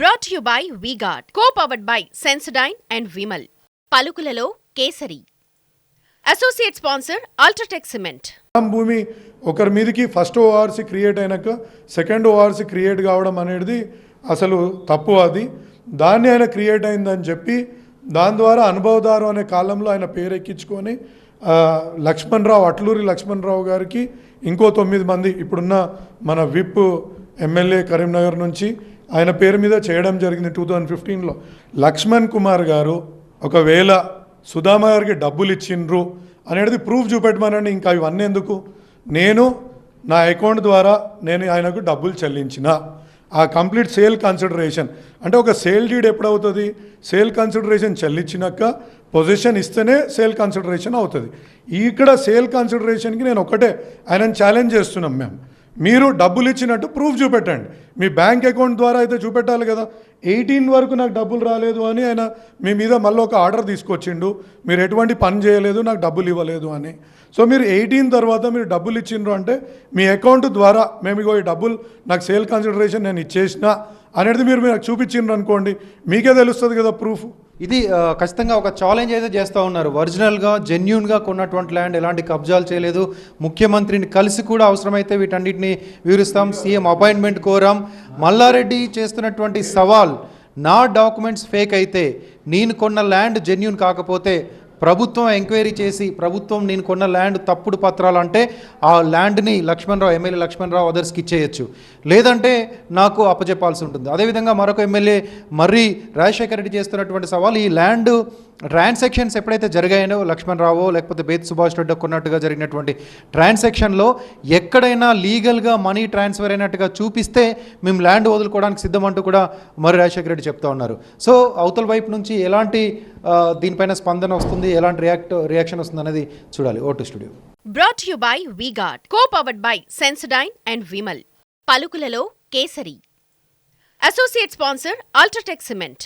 Brought you by V Guard co powered by Sensodyne and Vimal పలుకులలో Kesari. Associate sponsor UltraTech cement భూమి ఒకరి మీదకి first ORC create అయినాక second ORC create కావడం అనేది అసలు తప్పు అది. దాన్ని ఆయన క్రియేట్ అయిందని చెప్పి దాని ద్వారా అనుభవదారు అనే కాలంలో ఆయన పేరు ఎక్కించుకొని లక్ష్మణ్ రావు అట్లూరి లక్ష్మణ్ రావు గారికి ఇంకో తొమ్మిది మంది ఇప్పుడున్న మన విప్ ఎమ్మెల్యే కరీంనగర్ నుంచి ఆయన పేరు మీద చేయడం జరిగింది టూ థౌజండ్ ఫిఫ్టీన్లో. లక్ష్మణ్ కుమార్ గారు ఒకవేళ సుధామ గారికి డబ్బులు ఇచ్చిండ్రు అనేది ప్రూఫ్ చూపెట్టమనండి ఇంకా ఇవన్నీ ఎందుకు? నేను నా అకౌంట్ ద్వారా నేను ఆయనకు డబ్బులు చెల్లించిన. ఆ కంప్లీట్ సేల్ కన్సిడరేషన్. అంటే ఒక సేల్ డీడ్ ఎప్పుడవుతుంది? సేల్ కన్సిడరేషన్ చెల్లించినాక పొజిషన్ ఇస్తేనే సేల్ కన్సిడరేషన్ అవుతుంది. ఇక్కడ సేల్ కన్సిడరేషన్కి నేను ఒకటే ఆయనను ఛాలెంజ్ చేస్తున్నాం మేము. మీరు డబ్బులు ఇచ్చినట్టు ప్రూఫ్ చూపెట్టండి. మీ బ్యాంక్ అకౌంట్ ద్వారా అయితే చూపెట్టాలి కదా. ఎయిటీన్ వరకు నాకు డబ్బులు రాలేదు అని ఆయన మీ మీద మళ్ళీ ఒక ఆర్డర్ తీసుకొచ్చిండు. మీరు ఎటువంటి పని చేయలేదు నాకు డబ్బులు ఇవ్వలేదు అని. సో మీరు ఎయిటీన్ తర్వాత మీరు డబ్బులు ఇచ్చిండ్రు అంటే మీ అకౌంట్ ద్వారా మేము ఇగో ఈ డబ్బులు నాకు సేల్ కన్సిడరేషన్ నేను ఇచ్చేసిన అనేది మీరు నాకు చూపించిండ్రు అనుకోండి. మీకే తెలుస్తుంది కదా ప్రూఫ్ ఇది ఖచ్చితంగా ఒక ఛాలెంజ్ అయితే చేస్తూ ఉన్నారు. ఒరిజినల్గా జెన్యున్గా కొన్నటువంటి ల్యాండ్ ఎలాంటి కబ్జాలు చేయలేదు. ముఖ్యమంత్రిని కలిసి కూడా అవసరమైతే వీటన్నిటిని వివరిస్తాం. సీఎం అపాయింట్మెంట్ కోరాం. మల్లారెడ్డి చేస్తున్నటువంటి సవాల్ నా డాక్యుమెంట్స్ ఫేక్ అయితే నేను కొన్న ల్యాండ్ జెన్యున్ కాకపోతే ప్రభుత్వం ఎంక్వైరీ చేసి ప్రభుత్వం నేను కొన్న ల్యాండ్ తప్పుడు పత్రాలు అంటే ఆ ల్యాండ్ని లక్ష్మణరావు ఎమ్మెల్యే లక్ష్మణరావు అదర్స్కి ఇచ్చేయచ్చు. లేదంటే నాకు అప్పచెప్పాల్సి ఉంటుంది. అదేవిధంగా మరొక ఎమ్మెల్యే మర్రి రాజశేఖర రెడ్డి చేస్తున్నటువంటి సవాల్ ఈ ల్యాండ్ ట్రాన్సాక్షన్స్ ఎప్పుడైతే జరిగాయనో లక్ష్మణరావు లేకపోతే బేత్ సుభాష్ రెడ్డి కొన్నట్టుగా జరిగినటువంటి ట్రాన్సాక్షన్లో ఎక్కడైనా లీగల్గా మనీ ట్రాన్స్ఫర్ అయినట్టుగా చూపిస్తే మేము ల్యాండ్ వదులుకోవడానికి సిద్ధమంటూ కూడా మరి రాజశేఖర రెడ్డి చెప్తా ఉన్నారు. సో అవతల వైపు నుంచి ఎలాంటి దీనిపైన స్పందన వస్తుంది? ఎలాంటి రియాక్ట్ రియాక్షన్ వస్తుంది అనేది చూడాలి. Vote studio. Brought you by V Guard co powered by Sensodyne and Vimal పలుకులలో Kesari. Associate sponsor UltraTech cement